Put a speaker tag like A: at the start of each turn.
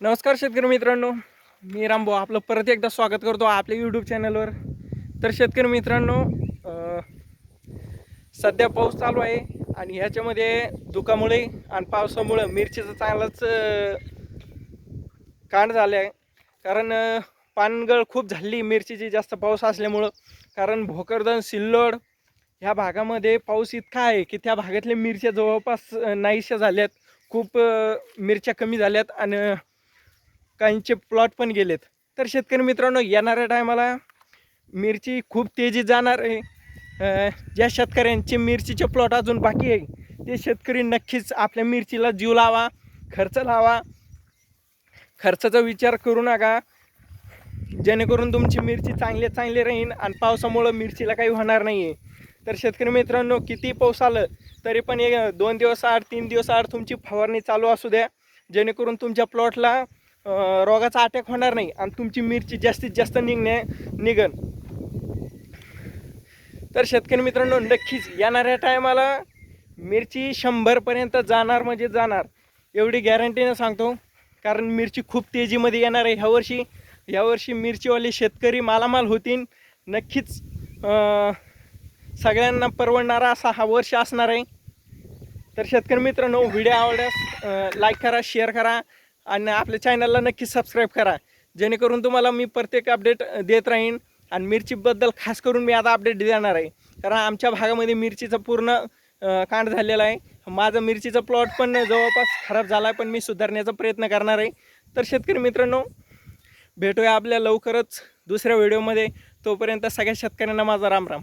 A: नमस्कार शेतकरी मित्रांनो मी रामभाऊ आपलं परत एकदा स्वागत करतो आपल्या यूट्यूब चॅनलवर तर शेतकरी मित्रांनो सध्या पाऊस चालू आहे आणि ह्याच्यामध्ये धुकामुळे आणि पावसामुळं मिरचीचं चांगलाच कांड झालं आहे कारण पानगळ खूप झाली मिरचीची जास्त पाऊस असल्यामुळं. कारण भोकरदन सिल्लोड ह्या भागामध्ये पाऊस इतका आहे की त्या भागातल्या मिरच्या जवळपास नाहीशा झाल्यात. खूप मिरच्या कमी झाल्यात आणि काहींचे प्लॉट पण गेलेत. तर शेतकरी मित्रांनो येणाऱ्या टायमाला मिरची खूप तेजी जाणार आहे. ज्या शेतकऱ्यांचे मिरचीचे प्लॉट अजून बाकी आहे ते शेतकरी नक्कीच आपल्या मिरचीला जीव लावा खर्च लावा. खर्चाचा विचार करू नका. जेणेकरून तुमची मिरची चांगली चांगली राहीन आणि पावसामुळं मिरचीला काही होणार नाही आहे तर शेतकरी मित्रांनो किती पाऊस आलं तरी पण एक दोन दिवस आड तीन दिवस आड तुमची फवारणी चालू असू द्या. जेणेकरून तुमच्या प्लॉटला रोगाचा अटॅक होणार नाही आणि तुमची मिरची जास्तीत जास्त निघणे निघन. तर शेतकरी मित्रांनो नक्कीच येणाऱ्या टायमाला मिरची शंभरपर्यंत जाणार म्हणजे जाणार. एवढी गॅरंटीनं सांगतो कारण मिरची खूप तेजीमध्ये येणार आहे. ह्यावर्षी यावर्षी मिरचीवाले शेतकरी मालामाल होतील. नक्कीच सगळ्यांना परवडणारा असा हा वर्ष असणार आहे. तर शेतकरी मित्रांनो व्हिडिओ आवडल्यास लाईक करा शेअर करा. आणि आपल्या चॅनलला नक्की सबस्क्राईब करा. जेणेकरून तुम्हाला मी प्रत्येक अपडेट देत राहीन आणि मिरचीबद्दल खास करून मी आता अपडेट देणार आहे. कारण आमच्या भागामध्ये मिरचीचं पूर्ण कांड झालेला आहे. माझं मिरचीचं प्लॉट पण जवळपास खराब झाला आहे पण मी सुधारण्याचा प्रयत्न करणार आहे. तर शेतकरी मित्रांनो भेटूया आपल्या लवकरच दुसऱ्या व्हिडिओमध्ये तोपर्यंत सगळ्या शेतकऱ्यांना माझा राम राम